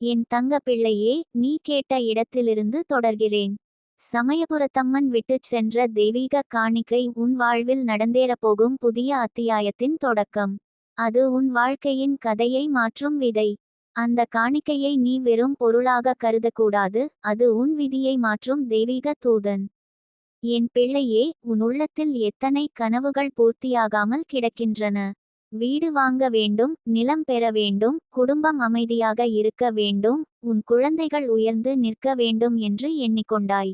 என் தங்க பிள்ளையே நீ கேட்ட இடத்திலிருந்து தொடர்கிறேன். சமயபுரத்தம்மன் விட்டுச் சென்ற தெய்வீக காணிக்கை உன் வாழ்வில் நடந்தேறப்போகும் புதிய அத்தியாயத்தின் தொடக்கம். அது உன் வாழ்க்கையின் கதையை மாற்றும் விதை. அந்த காணிக்கையை நீ வெறும் பொருளாக கருதக்கூடாது அது உன் விதியை மாற்றும் தெய்வீக தூதன். என் பிள்ளையே உன் உள்ளத்தில் எத்தனை கனவுகள் பூர்த்தியாகாமல் கிடக்கின்றன. வீடு வாங்க வேண்டும் நிலம் பெற வேண்டும் குடும்பம் அமைதியாக இருக்க வேண்டும் உன் குழந்தைகள் உயர்ந்து நிற்க வேண்டும் என்று எண்ணிக்கொண்டாய்.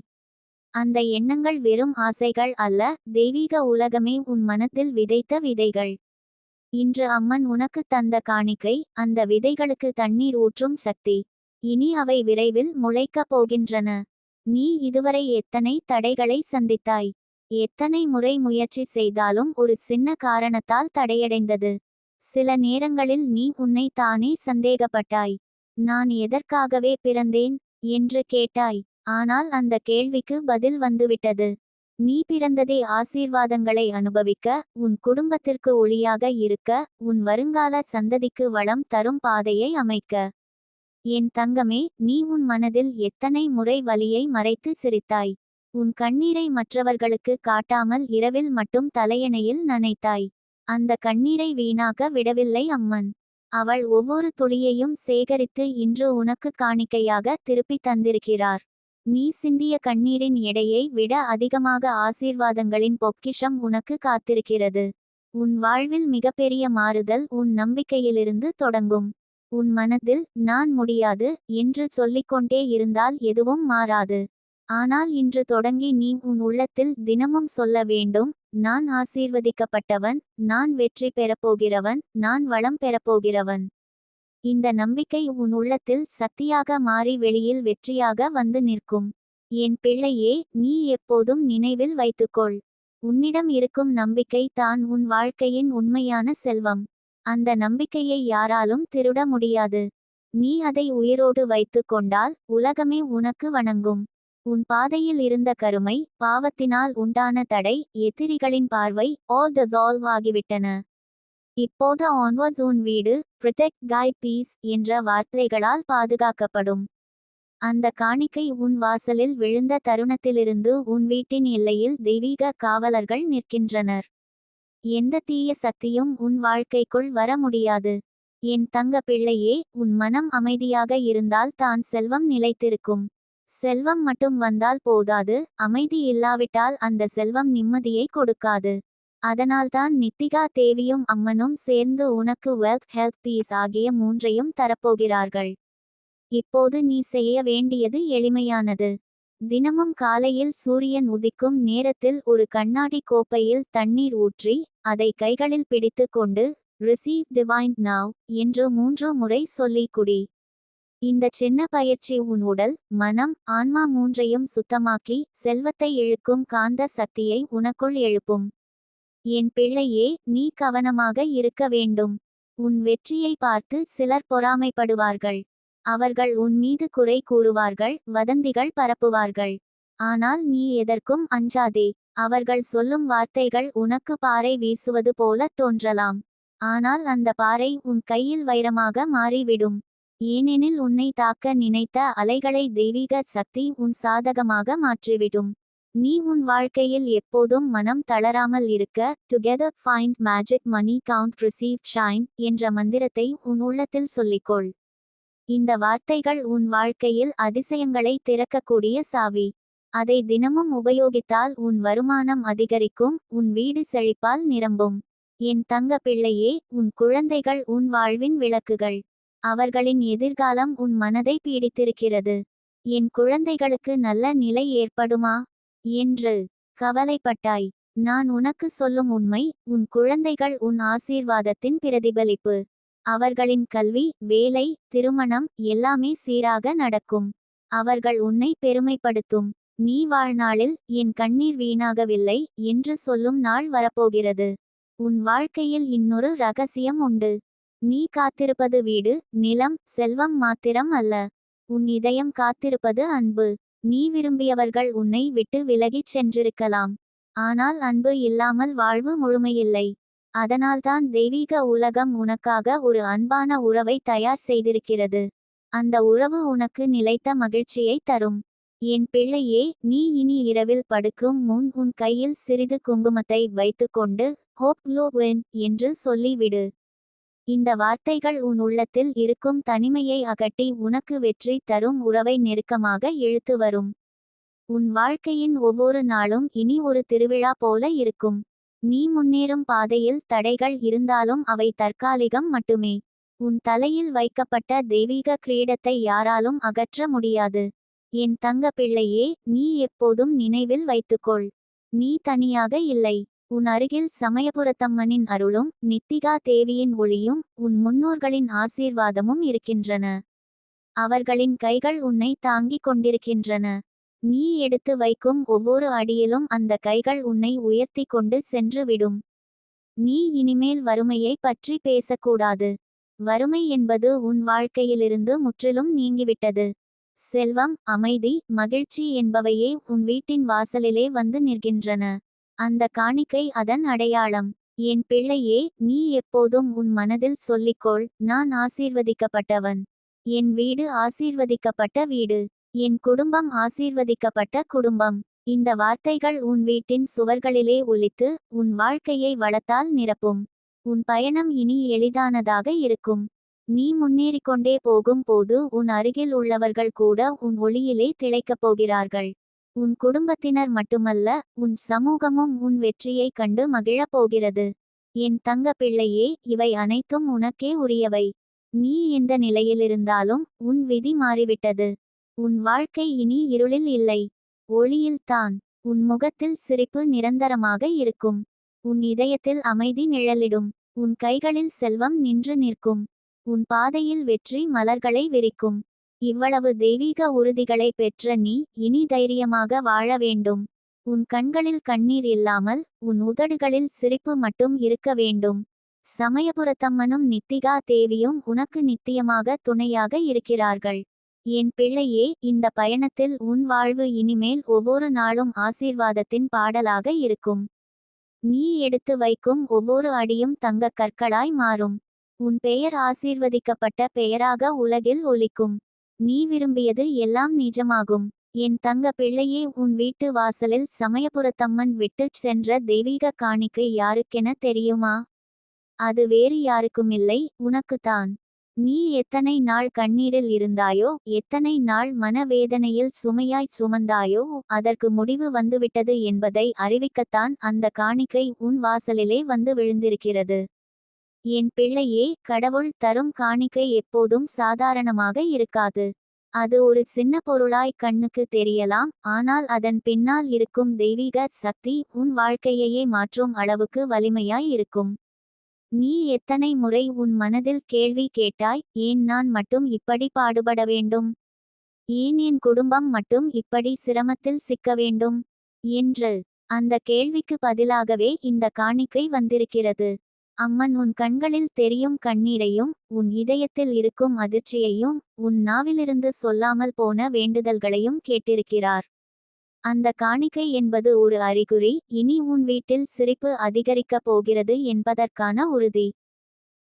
அந்த எண்ணங்கள் வெறும் ஆசைகள் அல்ல தெய்வீக உலகமே உன் மனத்தில் விதைத்த விதைகள். இன்று அம்மன் உனக்கு தந்த காணிக்கை அந்த விதைகளுக்கு தண்ணீர் ஊற்றும் சக்தி. இனி அவை விரைவில் முளைக்கப் போகின்றன. நீ இதுவரை எத்தனை தடைகளை சந்தித்தாய்? எத்தனை முறை முயற்சி செய்தாலும் ஒரு சின்ன காரணத்தால் தடையடைந்தது. சில நேரங்களில் நீ உன்னை தானே சந்தேகப்பட்டாய். நான் எதற்காகவே பிறந்தேன்? என்று கேட்டாய். ஆனால் அந்த கேள்விக்கு பதில் வந்துவிட்டது. நீ பிறந்ததே ஆசீர்வாதங்களை அனுபவிக்க உன் குடும்பத்திற்கு ஒளியாக இருக்க உன் வருங்கால சந்ததிக்கு வளம் தரும் பாதையை அமைக்க. என் தங்கமே நீ உன் மனதில் எத்தனை முறை வலியை மறைத்து சிரித்தாய். உன் கண்ணீரை மற்றவர்களுக்கு காட்டாமல் இரவில் மட்டும் தலையணையில் நனைத்தாய். அந்த கண்ணீரை வீணாக விடவில்லை அம்மன். அவள் ஒவ்வொரு துளியையும் சேகரித்து இன்று உனக்கு காணிக்கையாக திருப்பி தந்திருக்கிறார். நீ சிந்திய கண்ணீரின் எடையை விட அதிகமாக ஆசீர்வாதங்களின் பொக்கிஷம் உனக்கு காத்திருக்கிறது. உன் வாழ்வில் மிகப்பெரிய மாறுதல் உன் நம்பிக்கையிலிருந்து தொடங்கும். உன் மனதில் நான் முடியாது என்று சொல்லிக்கொண்டே இருந்தால் எதுவும் மாறாது. ஆனால் இன்று தொடங்கி நீ உன் உள்ளத்தில் தினமும் சொல்ல வேண்டும் நான் ஆசீர்வதிக்கப்பட்டவன் நான் வெற்றி பெறப்போகிறவன் நான் வளம் பெறப்போகிறவன். இந்த நம்பிக்கை உன் உள்ளத்தில் சக்தியாக மாறி வெளியில் வெற்றியாக வந்து நிற்கும். என் பிள்ளையே நீ எப்போதும் நினைவில் வைத்துக்கொள். உன்னிடம் இருக்கும் நம்பிக்கை தான் உன் வாழ்க்கையின் உண்மையான செல்வம். அந்த நம்பிக்கையை யாராலும் திருட முடியாது. நீ அதை உயிரோடு வைத்து கொண்டால் உலகமே உனக்கு வணங்கும். உன் பாதையில் இருந்த கருமை பாவத்தினால் உண்டான தடை எதிரிகளின் பார்வை ஆல் டிசால்வ் ஆகிவிட்டன. இப்போது ஆன்வர்ட்ஸ் உன் வீடு ப்ரொடெக்ட் காய் பீஸ் என்ற வார்த்தைகளால் பாதுகாக்கப்படும். அந்த காணிக்கை உன் வாசலில் விழுந்த தருணத்திலிருந்து உன் வீட்டின் எல்லையில் தெய்வீக காவலர்கள் நிற்கின்றனர். எந்த தீய சக்தியும் உன் வாழ்க்கைக்குள் வர முடியாது. என் தங்க பிள்ளையே உன் மனம் அமைதியாக இருந்தால் தான் செல்வம் நிலைத்திருக்கும். செல்வம் மட்டும் வந்தால் போதாது அமைதி இல்லாவிட்டால் அந்த செல்வம் நிம்மதியை கொடுக்காது. அதனால்தான் நித்திகா தேவியும் அம்மனும் சேர்ந்து உனக்கு வெல்த் ஹெல்த் பீஸ் ஆகிய மூன்றையும் தரப்போகிறார்கள். இப்போது நீ செய்ய வேண்டியது எளிமையானது. தினமும் காலையில் சூரியன் உதிக்கும் நேரத்தில் ஒரு கண்ணாடி கோப்பையில் தண்ணீர் ஊற்றி அதை கைகளில் பிடித்து கொண்டு ரிசீவ் டிவைன் நாவ் என்று மூன்று முறை சொல்லி குடி. இந்த சின்ன பயிற்சி உன் உடல் மனம் ஆன்மா மூன்றையும் சுத்தமாக்கி செல்வத்தை இழுக்கும் காந்த சக்தியை உனக்குள் எழுப்பும். என் பிள்ளையே நீ கவனமாக இருக்க வேண்டும். உன் வெற்றியை பார்த்து சிலர் பொறாமைப்படுவார்கள். அவர்கள் உன் மீது குறை கூறுவார்கள் வதந்திகள் பரப்புவார்கள். ஆனால் நீ எதற்கும் அஞ்சாதே. அவர்கள் சொல்லும் வார்த்தைகள் உனக்கு பாறை வீசுவது போல தோன்றலாம். ஆனால் அந்த பாறை உன் கையில் வைரமாக மாறிவிடும். ஏனெனில் உன்னை தாக்க நினைத்த அலைகளை தெய்வீக சக்தி உன் சாதகமாக மாற்றிவிடும். நீ உன் வாழ்க்கையில் எப்போதும் மனம் தளராமல் இருக்க together find magic money count receive shine என்ற மந்திரத்தை உன் உள்ளத்தில் சொல்லிக்கொள். இந்த வார்த்தைகள் உன் வாழ்க்கையில் அதிசயங்களை திறக்கக்கூடிய சாவி. அதை தினமும் உபயோகித்தால் உன் வருமானம் அதிகரிக்கும் உன் வீடு செழிப்பால் நிரம்பும். என் தங்க பிள்ளையே உன் குழந்தைகள் உன் வாழ்வின் விளக்குகள். அவர்களின் எதிர்காலம் உன் மனதை பீடித்திருக்கிறது. என் குழந்தைகளுக்கு நல்ல நிலை ஏற்படுமா? என்று கவலைப்பட்டாய். நான் உனக்கு சொல்லும் உண்மை உன் குழந்தைகள் உன் ஆசீர்வாதத்தின் பிரதிபலிப்பு. அவர்களின் கல்வி வேலை திருமணம் எல்லாமே சீராக நடக்கும். அவர்கள் உன்னை பெருமைப்படுத்தும். நீ வாழ்நாளில் என் கண்ணீர் வீணாகவில்லை என்று சொல்லும் நாள் வரப்போகிறது. உன் வாழ்க்கையில் இன்னொரு ரகசியம் உண்டு. நீ காத்திருப்பது வீடு நிலம் செல்வம் மாத்திரம் அல்ல. உன் இதயம் காத்திருப்பது அன்பு. நீ விரும்பியவர்கள் உன்னை விட்டு விலகிச் சென்றிருக்கலாம். ஆனால் அன்பு இல்லாமல் வாழ்வு முழுமையில்லை. அதனால்தான் தெய்வீக உலகம் உனக்காக ஒரு அன்பான உறவை தயார் செய்திருக்கிறது. அந்த உறவு உனக்கு நிலைத்த மகிழ்ச்சியை தரும். என் பிள்ளையே நீ இனி இரவில் படுக்கும் முன் உன் கையில் சிறிது குங்குமத்தை வைத்துக்கொண்டு ஹோப் லோ வென் என்று சொல்லிவிடு. இந்த வார்த்தைகள் உன் உள்ளத்தில் இருக்கும் தனிமையை அகட்டி உனக்கு வெற்றி தரும் உறவை நெருக்கமாக இழுத்து வரும். உன் வாழ்க்கையின் ஒவ்வொரு நாளும் இனி ஒரு திருவிழா போல இருக்கும். நீ முன்னேறும் பாதையில் தடைகள் இருந்தாலும் அவை தற்காலிகம் மட்டுமே. உன் தலையில் வைக்கப்பட்ட தெய்வீக கிரீடத்தை யாராலும் அகற்ற முடியாது. என் தங்க பிள்ளையே நீ எப்போதும் நினைவில் வைத்துக்கொள். நீ தனியாக இல்லை. உன் அருகில் சமயபுரத்தம்மனின் அருளும் நித்திகா தேவியின் ஒளியும் உன் முன்னோர்களின் ஆசீர்வாதமும் இருக்கின்றன. அவர்களின் கைகள் உன்னை தாங்கிக் கொண்டிருக்கின்றன. நீ எடுத்து வைக்கும் ஒவ்வொரு அடியிலும் அந்த கைகள் உன்னை உயர்த்தி கொண்டு சென்று விடும். நீ இனிமேல் வறுமையை பற்றி பேசக்கூடாது. வறுமை என்பது உன் வாழ்க்கையிலிருந்து முற்றிலும் நீங்கிவிட்டது. செல்வம் அமைதி மகிழ்ச்சி என்பவையே உன் வீட்டின் வாசலிலே வந்து நிற்கின்றன. அந்த காணிக்கை அதன் அடையாளம். என் பிள்ளையே நீ எப்போதும் உன் மனதில் சொல்லிக்கொள் நான் ஆசீர்வதிக்கப்பட்டவன். என் வீடு ஆசீர்வதிக்கப்பட்ட வீடு. என் குடும்பம் ஆசீர்வதிக்கப்பட்ட குடும்பம். இந்த வார்த்தைகள் உன் வீட்டின் சுவர்களிலே ஒலித்து உன் வாழ்க்கையை வளத்தால் நிரப்பும். உன் பயணம் இனி எளிதானதாக இருக்கும். நீ முன்னேறிக்கொண்டே போகும் போது உன் அருகில் உள்ளவர்கள் கூட உன் ஒளியிலே திளைக்கப் போகிறார்கள். உன் குடும்பத்தினர் மட்டுமல்ல உன் சமூகமும் உன் வெற்றியைக் கண்டு மகிழப் போகிறது. என் தங்க பிள்ளையே இவை அனைத்தும் உனக்கே உரியவை. நீ எந்த நிலையிலிருந்தாலும் உன் விதி மாறிவிட்டது. உன் வாழ்க்கை இனி இருளில் இல்லை. ஒளியில்தான் உன் முகத்தில் சிரிப்பு நிரந்தரமாக இருக்கும். உன் இதயத்தில் அமைதி நிழலிடும். உன் கைகளில் செல்வம் நின்று நிற்கும். உன் பாதையில் வெற்றி மலர்களை விரிக்கும். இவ்வளவு தெய்வீக உறுதிகளை பெற்ற நீ இனி தைரியமாக வாழ வேண்டும். உன் கண்களில் கண்ணீர் இல்லாமல் உன் உதடுகளில் சிரிப்பு மட்டும் இருக்க வேண்டும். சமயபுரத்தம்மனும் நித்திகா தேவியும் உனக்கு நித்தியமாக துணையாக இருக்கிறார்கள். என் பிள்ளையே இந்த பயணத்தில் உன் வாழ்வு இனிமேல் ஒவ்வொரு நாளும் ஆசீர்வாதத்தின் பாடலாக இருக்கும். நீ எடுத்து வைக்கும் ஒவ்வொரு அடியும் தங்கக் கற்களாய் மாறும். உன் பெயர் ஆசீர்வதிக்கப்பட்ட பெயராக உலகில் ஒலிக்கும். நீ விரும்பியது எல்லாம் நிஜமாகும். என் தங்க பிள்ளையே உன் வீட்டு வாசலில் சமயபுரத்தம்மன் விட்டுச் சென்ற தெய்வீக காணிக்கை யாருக்கென தெரியுமா? அது வேறு யாருக்குமில்லை உனக்குத்தான். நீ எத்தனை நாள் கண்ணீரில் இருந்தாயோ எத்தனை நாள் மனவேதனையில் சுமையாய் சுமந்தாயோ அதற்கு முடிவு வந்துவிட்டது என்பதை அறிவிக்கத்தான் அந்த காணிக்கை உன் வாசலிலே வந்து விழுந்திருக்கிறது. என் பிள்ளையே கடவுள் தரும் காணிக்கை எப்போதும் சாதாரணமாக இருக்காது. அது ஒரு சின்ன பொருளாய் கண்ணுக்கு தெரியலாம் ஆனால் அதன் பின்னால் இருக்கும் தெய்வீக சக்தி உன் வாழ்க்கையையே மாற்றும் அளவுக்கு வலிமையாய் இருக்கும். நீ எத்தனை முறை உன் மனதில் கேள்வி கேட்டாய் ஏன் நான் மட்டும் இப்படி பாடுபட வேண்டும்? ஏன் என் குடும்பம் மட்டும் இப்படி சிரமத்தில் சிக்க வேண்டும்? என்று அந்த கேள்விக்கு பதிலாகவே இந்த காணிக்கை வந்திருக்கிறது. அம்மன் உன் கண்களில் தெரியும் கண்ணீரையும் உன் இதயத்தில் இருக்கும் அதிர்ச்சியையும் உன் நாவிலிருந்து சொல்லாமல் போன வேண்டுதல்களையும் கேட்டிருக்கிறார். அந்த காணிக்கை என்பது ஒரு அறிகுறி இனி உன் வீட்டில் சிரிப்பு அதிகரிக்கப் போகிறது என்பதற்கான உறுதி.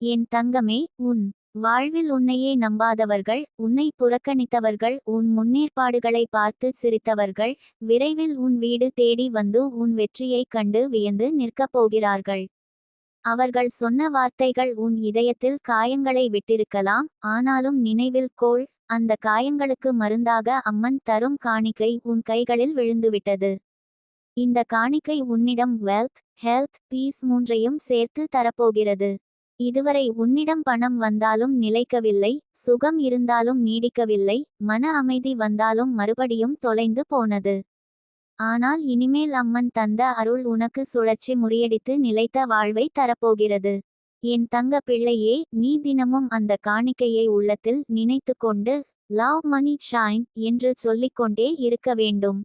என் தங்கமே உன் வாழ்வில் உன்னையே நம்பாதவர்கள் உன்னை புறக்கணித்தவர்கள் உன் முன்னேற்பாடுகளை பார்த்து சிரித்தவர்கள் விரைவில் உன் வீடு தேடி வந்து உன் வெற்றியைக் கண்டு வியந்து நிற்கப் போகிறார்கள். அவர்கள் சொன்ன வார்த்தைகள் உன் இதயத்தில் காயங்களை விட்டிருக்கலாம் ஆனாலும் நினைவில் கோள் அந்த காயங்களுக்கு மருந்தாக அம்மன் தரும் காணிக்கை உன் கைகளில் விழுந்துவிட்டது. இந்த காணிக்கை உன்னிடம் வெல்த் ஹெல்த் பீஸ் மூன்றையும் சேர்த்து தரப்போகிறது. இதுவரை உன்னிடம் பணம் வந்தாலும் நிலைக்கவில்லை சுகம் இருந்தாலும் நீடிக்கவில்லை மன அமைதி வந்தாலும் மறுபடியும் தொலைந்து போனது. ஆனால் இனிமேல் அம்மன் தந்த அருள் உனக்கு சுழற்சி முறியடித்து நிலைத்த வாழ்வை தரப்போகிறது. என் தங்க பிள்ளையே நீ தினமும் அந்த காணிக்கையை உள்ளத்தில் நினைத்து கொண்டு லவ் மணி ஷைன் என்று சொல்லிக்கொண்டே இருக்க வேண்டும்.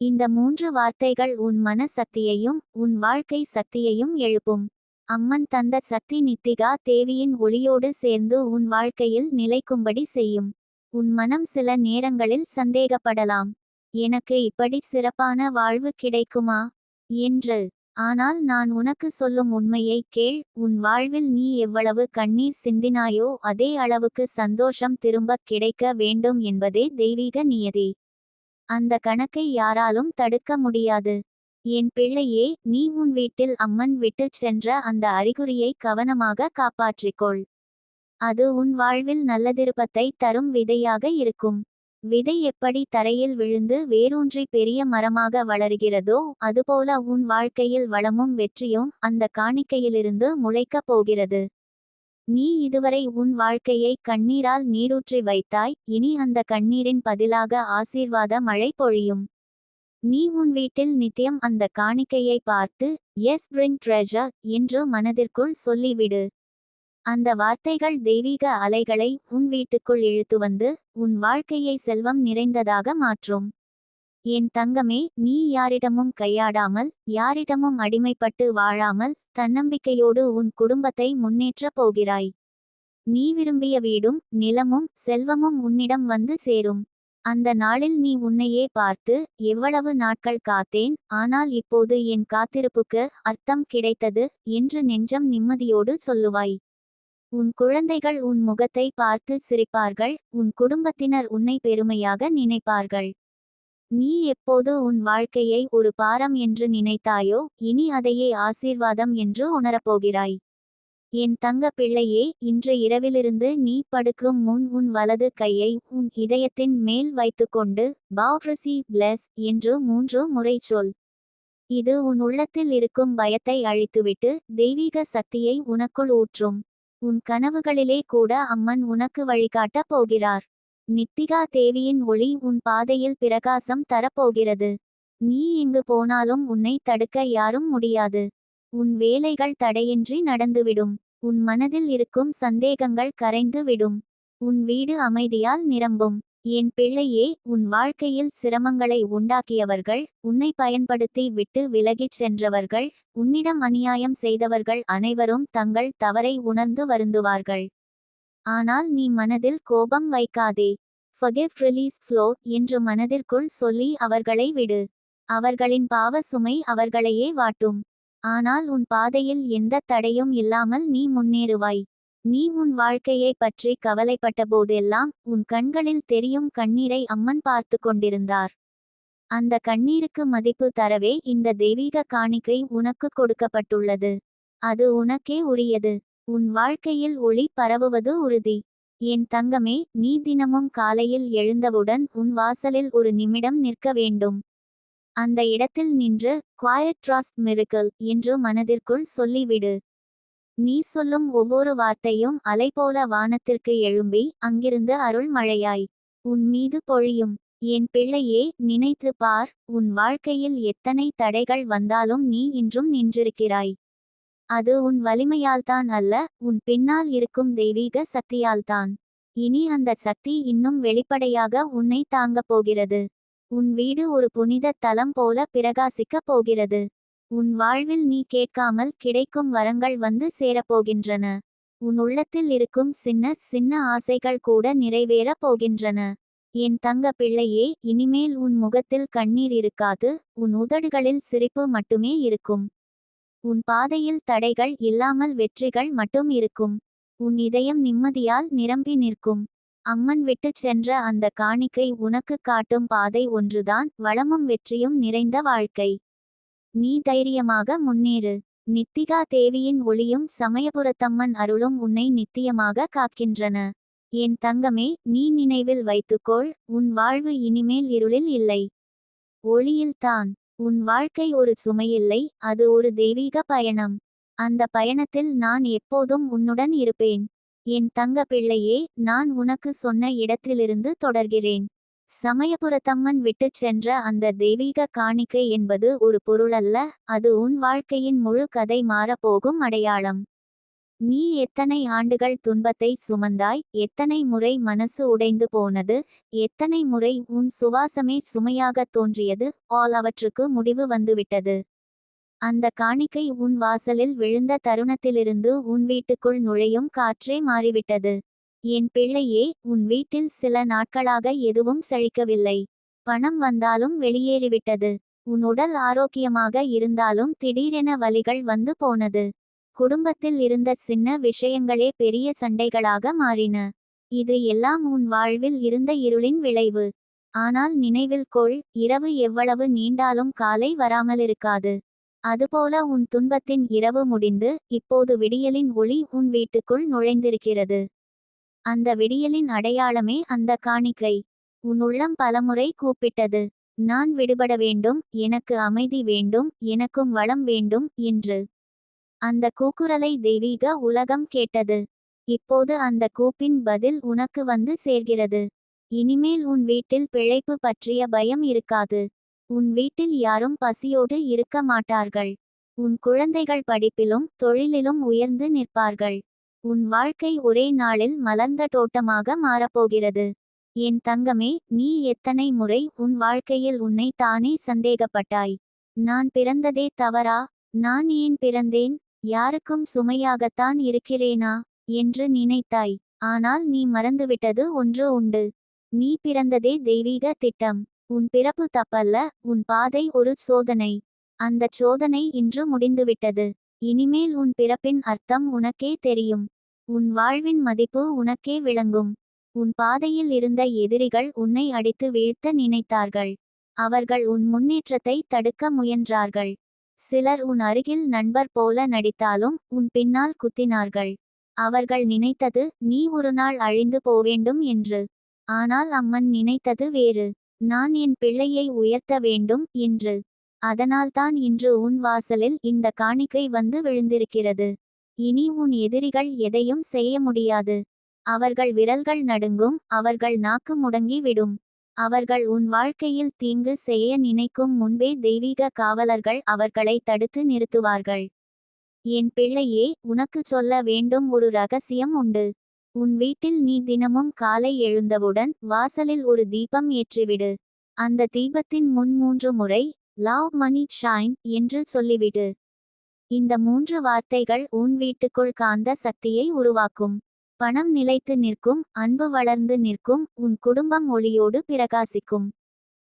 இந்த மூன்று வார்த்தைகள் உன் மன சக்தியையும் உன் வாழ்க்கை சக்தியையும் எழுப்பும். அம்மன் தந்த சக்தி நித்திகா தேவியின் ஒளியோடு சேர்ந்து உன் வாழ்க்கையில் நிலைக்கும்படி செய்யும். உன் மனம் சில நேரங்களில் சந்தேகப்படலாம். எனக்கு இப்படி சிறப்பான வாழ்வு கிடைக்குமா? என்று. ஆனால் நான் உனக்கு சொல்லும் உண்மையை கேள். உன் வாழ்வில் நீ எவ்வளவு கண்ணீர் சிந்தினாயோ அதே அளவுக்கு சந்தோஷம் திரும்பக் கிடைக்க வேண்டும் என்பதே தெய்வீக நியதி. அந்த கணக்கை யாராலும் தடுக்க முடியாது. என் பிள்ளையே நீ உன் வீட்டில் அம்மன் விட்டுச் சென்ற அந்த அறிகுறியை கவனமாக காப்பாற்றிக்கொள். அது உன் வாழ்வில் நல்லதிருப்பத்தை தரும் விதையாக இருக்கும். விதை எப்படி தரையில் விழுந்து வேரூன்றி பெரிய மரமாக வளர்கிறதோ அதுபோல உன் வாழ்க்கையில் வளமும் வெற்றியும் அந்த காணிக்கையிலிருந்து முளைக்கப் போகிறது. நீ இதுவரை உன் வாழ்க்கையை கண்ணீரால் நீரூற்றி வைத்தாய் இனி அந்த கண்ணீரின் பதிலாக ஆசீர்வாத மழை பொழியும். நீ உன் வீட்டில் நித்தியம் அந்த காணிக்கையை பார்த்து எஸ் பிரிங் ட்ரெஷர் என்று மனதிற்குள் சொல்லிவிடு. அந்த வார்த்தைகள் தெய்வீக அலைகளை உன் வீட்டுக்குள் இழுத்து வந்து உன் வாழ்க்கையை செல்வம் நிறைந்ததாக மாற்றும். என் தங்கமே நீ யாரிடமும் கையாடாமல் யாரிடமும் அடிமைப்பட்டு வாழாமல் தன்னம்பிக்கையோடு உன் குடும்பத்தை முன்னேற்றப் போகிறாய். நீ விரும்பிய வீடும் நிலமும் செல்வமும் உன்னிடம் வந்து சேரும். அந்த நாளில் நீ உன்னையே பார்த்து எவ்வளவு நாட்கள் காத்தேன் ஆனால் இப்போது என் காத்திருப்புக்கு அர்த்தம் கிடைத்தது என்று நெஞ்சம் நிம்மதியோடு சொல்லுவாய். உன் குழந்தைகள் உன் முகத்தை பார்த்து சிரிப்பார்கள் உன் குடும்பத்தினர் உன்னை பெருமையாக நினைப்பார்கள். நீ எப்போது உன் வாழ்க்கையை ஒரு பாரம் என்று நினைத்தாயோ இனி அதையே ஆசீர்வாதம் என்று உணரப்போகிறாய். என் தங்க பிள்ளையே இன்று இரவிலிருந்து நீ படுக்கும் முன் உன் வலது கையை உன் இதயத்தின் மேல் வைத்துக்கொண்டு பாவ்ரசி பிளஸ் என்று மூன்று முறை சொல். இது உன் உள்ளத்தில் இருக்கும் பயத்தை அழித்துவிட்டு தெய்வீக சக்தியை உனக்குள் ஊற்றும். உன் கனவுகளிலே கூட அம்மன் உனக்கு வழிகாட்டப் போகிறார். நித்திகா தேவியின் ஒளி உன் பாதையில் பிரகாசம் தரப்போகிறது. நீ எங்கு போனாலும் உன்னை தடுக்க யாரும் முடியாது. உன் வேலைகள் தடையின்றி நடந்துவிடும். உன் மனதில் இருக்கும் சந்தேகங்கள் கரைந்து விடும் உன் வீடு அமைதியால் நிரம்பும். என் பிள்ளையே உன் வாழ்க்கையில் சிரமங்களை உண்டாக்கியவர்கள் உன்னை பயன்படுத்தி விட்டு விலகிச் சென்றவர்கள் உன்னிடம் அநியாயம் செய்தவர்கள் அனைவரும் தங்கள் தவறை உணர்ந்து வருந்துவார்கள். ஆனால் நீ மனதில் கோபம் வைக்காதே. ஃபகிவ் ரிலீஸ் ஃப்ளோ என்று மனதிற்குள் சொல்லி அவர்களை விடு. அவர்களின் பாவ சுமை அவர்களையே வாட்டும். ஆனால் உன் பாதையில் எந்த தடையும் இல்லாமல் நீ முன்னேறுவாய். நீ உன் வாழ்க்கையை பற்றி கவலைப்பட்ட போதெல்லாம் உன் கண்களில் தெரியும் கண்ணீரை அம்மன் பார்த்து கொண்டிருந்தார். அந்த கண்ணீருக்கு மதிப்பு தரவே இந்த தெய்வீக காணிக்கை உனக்கு கொடுக்கப்பட்டுள்ளது. அது உனக்கே உரியது. உன் வாழ்க்கையில் ஒளி பரவுவது உறுதி. என் தங்கமே நீ தினமும் காலையில் எழுந்தவுடன் உன் வாசலில் ஒரு நிமிடம் நிற்க வேண்டும். அந்த இடத்தில் நின்று குவாயட் ட்ராஸ்ட் மிருக்கல் என்று மனதிற்குள் சொல்லிவிடு. நீ சொல்லும் ஒவ்வொரு வார்த்தையும் அலை போல வானத்திற்கு எழும்பி அங்கிருந்து அருள் மழையாய். உன் மீது பொழியும். என் பிள்ளையே நினைத்து பார். உன் வாழ்க்கையில் எத்தனை தடைகள் வந்தாலும் நீ இன்றும் நின்றிருக்கிறாய். அது உன் வலிமையால்தான் அல்ல உன் பின்னால் இருக்கும் தெய்வீக சக்தியால்தான். இனி அந்த சக்தி இன்னும் வெளிப்படையாக உன்னை தாங்கப் போகிறது. உன் வீடு ஒரு புனித தலம் போல பிரகாசிக்கப் போகிறது. உன் வாழ்வில் நீ கேட்காமல் கிடைக்கும் வரங்கள் வந்து சேரப்போகின்றன. உன் உள்ளத்தில் இருக்கும் சின்ன சின்ன ஆசைகள் கூட நிறைவேறப் போகின்றன. என் தங்க பிள்ளையே இனிமேல் உன் முகத்தில் கண்ணீர் இருக்காது உன் உதடுகளில் சிரிப்பு மட்டுமே இருக்கும். உன் பாதையில் தடைகள் இல்லாமல் வெற்றிகள் மட்டும் இருக்கும். உன் இதயம் நிம்மதியால் நிரம்பி நிற்கும். அம்மன் விட்டுச் சென்ற அந்த காணிக்கை உனக்கு காட்டும் பாதை ஒன்றுதான் வளமும் வெற்றியும் நிறைந்த வாழ்க்கை. நீ தைரியமாக முன்னேறு. நித்திகா தேவியின் ஒளியும் சமயபுரத்தம்மன் அருளும் உன்னை நித்தியமாக காக்கின்றன. என் தங்கமே நீ நினைவில் வைத்துக்கொள் உன் வாழ்வு இனிமேல் இருளில் இல்லை. ஒளியில்தான் உன் வாழ்க்கை ஒரு சுமையில்லை அது ஒரு தெய்வீக பயணம். அந்த பயணத்தில் நான் எப்போதும் உன்னுடன் இருப்பேன். என் தங்க பிள்ளையே நான் உனக்கு சொன்ன இடத்திலிருந்து தொடர்கிறேன். சமயபுரத்தம்மன் விட்டுச் சென்ற அந்த தெய்வீக காணிக்கை என்பது ஒரு பொருளல்ல அது உன் வாழ்க்கையின் முழு கதை மாறப்போகும் அடையாளம். நீ எத்தனை ஆண்டுகள் துன்பத்தை சுமந்தாய் எத்தனை முறை மனசு உடைந்து போனது எத்தனை முறை உன் சுவாசமே சுமையாகத் தோன்றியது ஆல் அவற்றுக்கு முடிவு வந்துவிட்டது. அந்த காணிக்கை உன் வாசலில் விழுந்த தருணத்திலிருந்து உன் வீட்டுக்குள் நுழையும் காற்றே மாறிவிட்டது. என் பிள்ளையே உன் வீட்டில் சில நாட்களாக எதுவும் செழிக்கவில்லை. பணம் வந்தாலும் வெளியேறிவிட்டது. உன் உடல் ஆரோக்கியமாக இருந்தாலும் திடீரென வலிகள் வந்து போனது. குடும்பத்தில் இருந்த சின்ன விஷயங்களே பெரிய சண்டைகளாக மாறின. இது எல்லாம் உன் வாழ்வில் இருந்த இருளின் விளைவு. ஆனால் நினைவில் கொள் இரவு எவ்வளவு நீண்டாலும் காலை வராமலிருக்காது. அதுபோல உன் துன்பத்தின் இரவு முடிந்து இப்போது விடியலின் ஒளி உன் வீட்டுக்குள் நுழைந்திருக்கிறது. அந்த விடியலின் அடையாளமே அந்த காணிக்கை. உன் உள்ளம் பலமுறை கூப்பிட்டது. நான் விடுபட வேண்டும். எனக்கு அமைதி வேண்டும். எனக்கும் வளம் வேண்டும் என்று. அந்த கூக்குரலை தெய்வீக உலகம் கேட்டது. இப்போது அந்த கூப்பின் பதில் உனக்கு வந்து சேர்கிறது. இனிமேல் உன் வீட்டில் பிழைப்பு பற்றிய பயம் இருக்காது. உன் வீட்டில் யாரும் பசியோடு இருக்க மாட்டார்கள். உன் குழந்தைகள் படிப்பிலும் தொழிலிலும் உயர்ந்து நிற்பார்கள். உன் வாழ்க்கை ஒரே நாளில் மலர்ந்த தோட்டமாக மாறப்போகிறது. என் தங்கமே நீ எத்தனை முறை உன் வாழ்க்கையில் உன்னை தானே சந்தேகப்பட்டாய். நான் பிறந்ததே தவறா? நான் ஏன் பிறந்தேன்? யாருக்கும் சுமையாகத்தான் இருக்கிறேனா? என்று நினைத்தாய். ஆனால் நீ மறந்துவிட்டது ஒன்று உண்டு. நீ பிறந்ததே தெய்வீக திட்டம். உன் பிறப்பு தப்பல்ல உன் பாதை ஒரு சோதனை. அந்தச் சோதனை இன்று முடிந்துவிட்டது. இனிமேல் உன் பிறப்பின் அர்த்தம் உனக்கே தெரியும். உன் வாழ்வின் மதிப்பு உனக்கே விளங்கும். உன் பாதையில் இருந்த எதிரிகள் உன்னை அடித்து வீழ்த்த நினைத்தார்கள். அவர்கள் உன் முன்னேற்றத்தை தடுக்க முயன்றார்கள். சிலர் உன் அருகில் நண்பர் போல நடித்தாலும் உன் பின்னால் குத்தினார்கள். அவர்கள் நினைத்தது நீ ஒரு நாள் அழிந்து போவேண்டும் என்று. ஆனால் அம்மன் நினைத்தது வேறு. நான் என் பிள்ளையை உயர்த்த வேண்டும் என்று. அதனால்தான் இன்று உன் வாசலில் இந்த காணிக்கை வந்து விழுந்திருக்கிறது. இனி உன் எதிரிகள் எதையும் செய்ய முடியாது. அவர்கள் விரல்கள் நடுங்கும் அவர்கள் நாக்கு முடங்கி விடும். அவர்கள் உன் வாழ்க்கையில் தீங்கு செய்ய நினைக்கும் முன்பே தெய்வீக காவலர்கள் அவர்களை தடுத்து நிறுத்துவார்கள். என் பிள்ளையே உனக்கு சொல்ல வேண்டும் ஒரு ரகசியம் உண்டு. உன் வீட்டில் நீ தினமும் காலை எழுந்தவுடன் வாசலில் ஒரு தீபம் ஏற்றிவிடு. அந்த தீபத்தின் முன் மூன்று முறை லவ் மணி ஷைன் என்று சொல்லிவிடு. இந்த மூன்று வார்த்தைகள் உன் வீட்டுக்குள் காந்த சக்தியை உருவாக்கும். பணம் நிலைத்து நிற்கும் அன்பு வளர்ந்து நிற்கும் உன் குடும்பம் ஒளியோடு பிரகாசிக்கும்.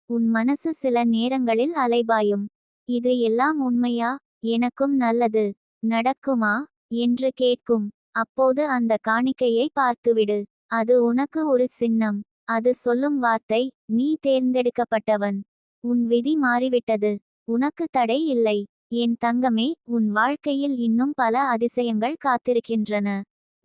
உன் மனசு சில நேரங்களில் அலைபாயும். இது எல்லாம் உண்மையா? எனக்கும் நல்லது. நடக்குமா? என்று கேட்கும். அப்போது அந்த காணிக்கையை பார்த்துவிடு. அது உனக்கு ஒரு சின்னம். அது சொல்லும் வார்த்தை நீ தேர்ந்தெடுக்கப்பட்டவன். உன் விதி மாறிவிட்டது. உனக்கு தடை இல்லை. என் தங்கமே உன் வாழ்க்கையில் இன்னும் பல அதிசயங்கள் காத்திருக்கின்றன.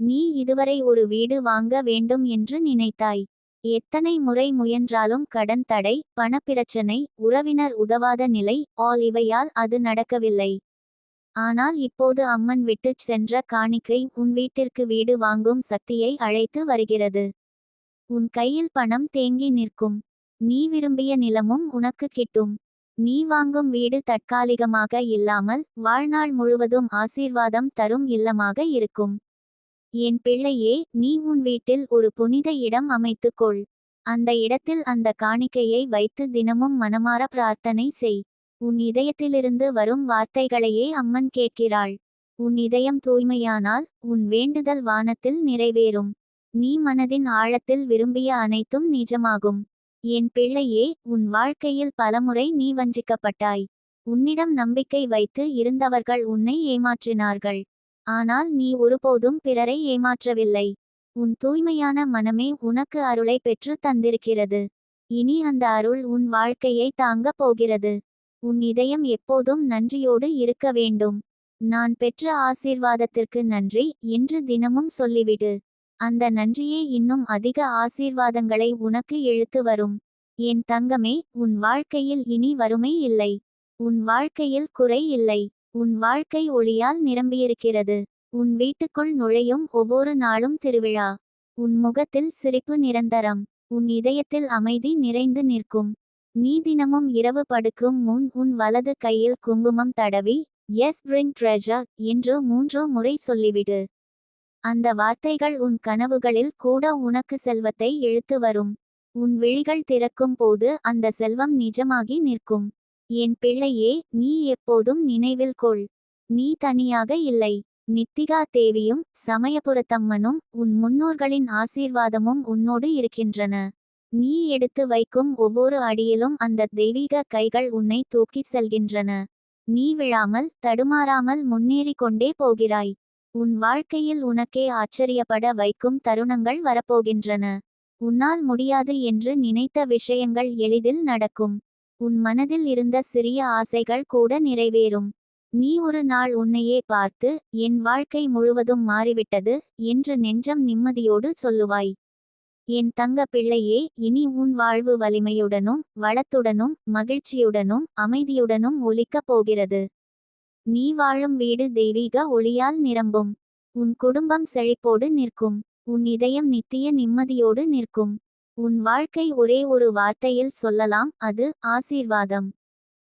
நீ இதுவரை ஒரு வீடு வாங்க வேண்டும் என்று நினைத்தாய். எத்தனை முறை முயன்றாலும் கடன் தடை பணப்பிரச்சனை உறவினர் உதவாத நிலை ஆல் இவையால் அது நடக்கவில்லை. ஆனால் இப்போது அம்மன் விட்டுச் சென்ற காணிக்கை உன் வீட்டிற்கு வீடு வாங்கும் சக்தியை அழைத்து வருகிறது. உன் கையில் பணம் தேங்கி நிற்கும். நீ விரும்பிய நிலமும் உனக்கு கிட்டும். நீ வாங்கும் வீடு தற்காலிகமாக இல்லாமல் வாழ்நாள் முழுவதும் ஆசீர்வாதம் தரும் இல்லமாக இருக்கும். என் பிள்ளையே நீ உன் வீட்டில் ஒரு புனித இடம் அமைத்துக்கொள் அந்த இடத்தில் அந்த காணிக்கையை வைத்து தினமும் மனமாற பிரார்த்தனை செய். உன் இதயத்திலிருந்து வரும் வார்த்தைகளையே அம்மன் கேட்கிறாள். உன் இதயம் தூய்மையானால் உன் வேண்டுதல் வானத்தில் நிறைவேறும். நீ மனதின் ஆழத்தில் விரும்பிய அனைத்தும் நிஜமாகும். என் பிள்ளையே உன் வாழ்க்கையில் பலமுறை நீ வஞ்சிக்கப்பட்டாய். உன்னிடம் நம்பிக்கை வைத்து இருந்தவர்கள் உன்னை ஏமாற்றினார்கள். ஆனால் நீ ஒருபோதும் பிறரை ஏமாற்றவில்லை. உன் தூய்மையான மனமே உனக்கு அருளை பெற்று தந்திருக்கிறது. இனி அந்த அருள் உன் வாழ்க்கையை தாங்கப் போகிறது. உன் இதயம் எப்போதும் நன்றியோடு இருக்க வேண்டும். நான் பெற்ற ஆசீர்வாதத்திற்கு நன்றி என்று தினமும் சொல்லிவிடு. அந்த நன்றியே இன்னும் அதிக ஆசீர்வாதங்களை உனக்கு இழுத்து வரும். என் தங்கமே உன் வாழ்க்கையில் இனி வறுமை இல்லை. உன் வாழ்க்கையில் குறை இல்லை. உன் வாழ்க்கை ஒளியால் நிரம்பியிருக்கிறது. உன் வீட்டுக்குள் நுழையும் ஒவ்வொரு நாளும் திருவிழா. உன் முகத்தில் சிரிப்பு நிரந்தரம். உன் இதயத்தில் அமைதி நிறைந்து நிற்கும். நீ தினமும் இரவு படுக்கும் முன் உன் வலது கையில் குங்குமம் தடவி எஸ் பிரிங் ட்ரெஷர் என்று மூன்றோ முறை சொல்லிவிடு. அந்த வார்த்தைகள் உன் கனவுகளில் கூட உனக்கு செல்வத்தை இழுத்து வரும். உன் விழிகள் திறக்கும் போது அந்த செல்வம் நிஜமாகி நிற்கும். என் பிள்ளையே நீ எப்போதும் நினைவில் கொள். நீ தனியாக இல்லை. நித்திகா தேவியும் சமயபுரத்தம்மனும் உன் முன்னோர்களின் ஆசீர்வாதமும் உன்னோடு இருக்கின்றன. நீ எடுத்து வைக்கும் ஒவ்வொரு அடியிலும் அந்த தெய்வீக கைகள் உன்னை தூக்கிச் செல்கின்றன. நீ விழாமல் தடுமாறாமல் முன்னேறிக் கொண்டே போகிறாய். உன் வாழ்க்கையில் உனக்கே ஆச்சரியப்பட வைக்கும் தருணங்கள் வரப்போகின்றன. உன்னால் முடியாது என்று நினைத்த விஷயங்கள் எளிதில் நடக்கும். உன் மனதில் இருந்த சிறிய ஆசைகள் கூட நிறைவேறும். நீ ஒரு நாள் உன்னையே பார்த்து என் வாழ்க்கை முழுவதும் மாறிவிட்டது என்று நெஞ்சம் நிம்மதியோடு சொல்லுவாய். என் தங்க பிள்ளையே இனி உன் வாழ்வு வலிமையுடனும் வளத்துடனும் மகிழ்ச்சியுடனும் அமைதியுடனும் ஒலிக்கப் போகிறது. நீ வாழும் வீடு தெய்வீக ஒளியால் நிரம்பும். உன் குடும்பம் செழிப்போடு நிற்கும். உன் இதயம் நித்திய நிம்மதியோடு நிற்கும். உன் வாழ்க்கை ஒரே ஒரு வார்த்தையில் சொல்லலாம் அது ஆசீர்வாதம்.